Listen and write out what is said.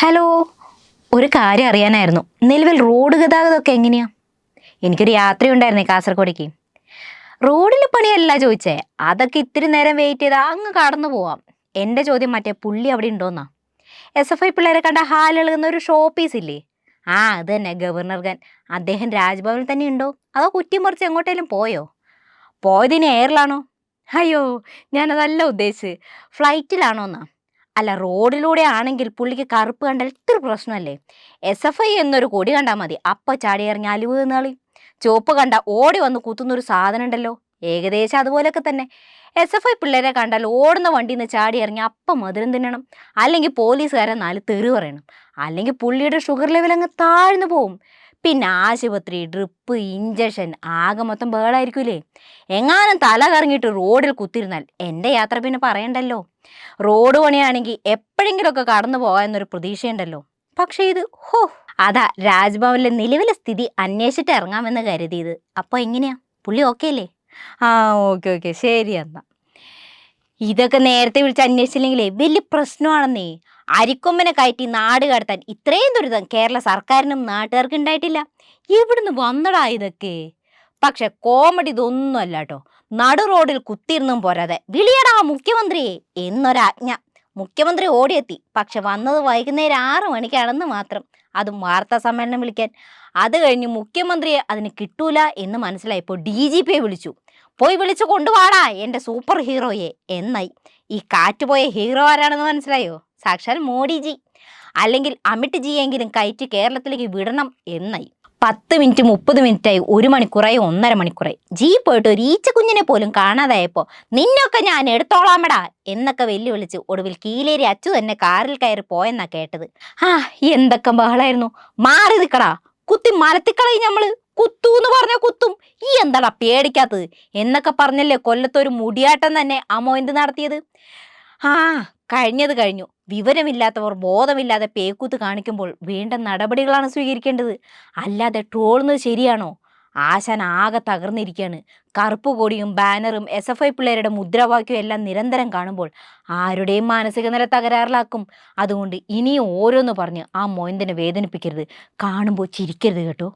Hello ഒരു കാര്യം അറിയാനായിരുന്നു. നിലവിൽ റോഡ് ഗതാഗതമൊക്കെ എങ്ങനെയാ? എനിക്കൊരു യാത്രയുണ്ടായിരുന്നേ കാസർഗോഡേക്ക്. റോഡിൽ പണിയല്ല ചോദിച്ചേ. അതൊക്കെ ഇത്തിരി നേരം വെയിറ്റ് ചെയ്താൽ അങ്ങ് കടന്നു പോവാം. എന്റെ ചോദ്യം മറ്റേ പുള്ളി അവിടെ ഉണ്ടോന്നാ? എസ് എഫ് ഐ പിള്ളേരെ കണ്ട ഹാലെളുകുന്ന ഒരു ഷോപ്പീസ് ഇല്ലേ ആ അത് തന്നെ. ഗവർണർ ഗൻ അദ്ദേഹം രാജ്ഭവനിൽ തന്നെ ഉണ്ടോ? അതോ കുറ്റിമറിച്ച് എങ്ങോട്ടേലും പോയോ? പോയതിന് എയറിലാണോ? അയ്യോ ഞാനതല്ല ഉദ്ദേശിച്ച് ഫ്ലൈറ്റിലാണോ എന്നാ അല്ല റോഡിലൂടെ ആണെങ്കിൽ പുള്ളിക്ക് കറുപ്പ് കണ്ടാൽ ഇത്ര പ്രശ്നമല്ലേ? എസ് എഫ് ഐ എന്നൊരു കൊടി കണ്ടാൽ മതി. അപ്പ ചാടി ഇറങ്ങി അലിവ് നാളി ചുവപ്പ് കണ്ട ഓടി വന്ന് കുത്തുന്നൊരു സാധനം ഉണ്ടല്ലോ ഏകദേശം അതുപോലൊക്കെ തന്നെ. എസ് എഫ് ഐ പിള്ളേരെ കണ്ടാൽ ഓടുന്ന വണ്ടിയിൽ നിന്ന് ചാടി ഇറങ്ങി അപ്പം മധുരം തിന്നണം. അല്ലെങ്കിൽ പോലീസുകാരെ നാല് തെറി പറയണം. അല്ലെങ്കിൽ പുള്ളിയുടെ ഷുഗർ ലെവൽ അങ്ങ് താഴ്ന്നു പോവും. പിന്നെ ആശുപത്രി ഡ്രിപ്പ് ഇഞ്ചക്ഷൻ ആകെ മൊത്തം ബേളായിരിക്കൂലേ എങ്ങാനും തല കറങ്ങിയിട്ട് റോഡിൽ കുത്തിരുന്നാൽ എന്റെ യാത്ര പിന്നെ പറയണ്ടല്ലോ. റോഡ് പണിയാണെങ്കിൽ എപ്പോഴെങ്കിലുമൊക്കെ കടന്നു പോകാമെന്നൊരു പ്രതീക്ഷയുണ്ടല്ലോ. പക്ഷേ ഇത് ഹോ അതാ രാജ്ഭവനിലെ നിലവിലെ സ്ഥിതി അന്വേഷിച്ചിട്ട് ഇറങ്ങാമെന്ന് കരുതിയത്. അപ്പോൾ എങ്ങനെയാ? പുള്ളി ഓക്കെ അല്ലേ? ആ ഓക്കെ ഓക്കെ. ശരി എന്നാ. ഇതൊക്കെ നേരത്തെ വിളിച്ച് അന്വേഷിച്ചില്ലെങ്കിലേ വലിയ പ്രശ്നമാണെന്നേ. അരിക്കൊമ്പനെ കയറ്റി നാട് കടത്താൻ ഇത്രയും ദുരിതം കേരള സർക്കാരിനും നാട്ടുകാർക്കും ഉണ്ടായിട്ടില്ല. ഇവിടുന്ന് വന്നടാ ഇതൊക്കെ? പക്ഷെ കോമഡി ഇതൊന്നും അല്ല കേട്ടോ നടു റോഡിൽ കുത്തിയിരുന്നും പോരാതെ വിളിയടാ മുഖ്യമന്ത്രിയെ എന്നൊരാജ്ഞ. മുഖ്യമന്ത്രി ഓടിയെത്തി. പക്ഷെ വന്നത് വൈകുന്നേരം ആറ് മണിക്കാണെന്ന് മാത്രം. അതും വാർത്താ സമ്മേളനം വിളിക്കാൻ. അത് കഴിഞ്ഞ് മുഖ്യമന്ത്രിയെ അതിന് കിട്ടൂല എന്ന് മനസ്സിലായപ്പോൾ ഡി ജി പിയെ വിളിച്ചു. പോയി വിളിച്ചു കൊണ്ടുവാടാ എന്റെ സൂപ്പർ ഹീറോയെ എന്നായി. ഈ കാറ്റുപോയ ഹീറോ ആരാണെന്ന് മനസ്സിലായോ? സാക്ഷാൽ മോഡിജി. അല്ലെങ്കിൽ അമിത് ജിയെങ്കിലും കയറ്റി കേരളത്തിലേക്ക് വിടണം എന്നായി. പത്ത് മിനിറ്റ് മുപ്പത് മിനിറ്റായി ഒരു മണിക്കൂറായി ഒന്നര മണിക്കൂറായി. ജീ പോയിട്ട് ഒരു ഈച്ച കുഞ്ഞിനെ പോലും കാണാതായപ്പോൾ നിന്നൊക്കെ ഞാൻ എടുത്തോളാമടാ എന്നൊക്കെ വെല്ലുവിളിച്ച് ഒടുവിൽ കീലേരി അച്ചു തന്നെ കാറിൽ കയറി പോയെന്നാ കേട്ടത്. ആ എന്തൊക്കെ ബഹളായിരുന്നു. മാറി നിൽക്കടാ. കുത്തി മരത്തിക്കളയും ഞമ്മൾ. കുത്തൂന്ന് പറഞ്ഞ കുത്തും. എന്താടാ പേടിക്കാത്തത്? എന്നൊക്കെ പറഞ്ഞല്ലേ കൊല്ലത്തൊരു മുടിയാട്ടം തന്നെ അമ്മോ എന്ത് നടത്തിയത്? ആ കഴിഞ്ഞത് കഴിഞ്ഞു. വിവരമില്ലാത്തവർ ബോധമില്ലാതെ പേക്കൂത്ത് കാണിക്കുമ്പോൾ വേണ്ട നടപടികളാണ് സ്വീകരിക്കേണ്ടത്. അല്ലാതെ ട്രോളുന്നത് ശരിയാണോ? ആശാൻ ആകെ തകർന്നിരിക്കുകയാണ് കറുപ്പ് കൊടിയും ബാനറും എസ് എഫ് ഐ പിള്ളേരുടെ മുദ്രാവാക്യവും എല്ലാം നിരന്തരം കാണുമ്പോൾ ആരുടെയും മാനസിക നില തകരാറിലാക്കും. അതുകൊണ്ട് ഇനിയും ഓരോന്ന് പറഞ്ഞ് ആ മൊയന്തിനെ വേദനിപ്പിക്കരുത്. കാണുമ്പോൾ ചിരിക്കരുത് കേട്ടോ.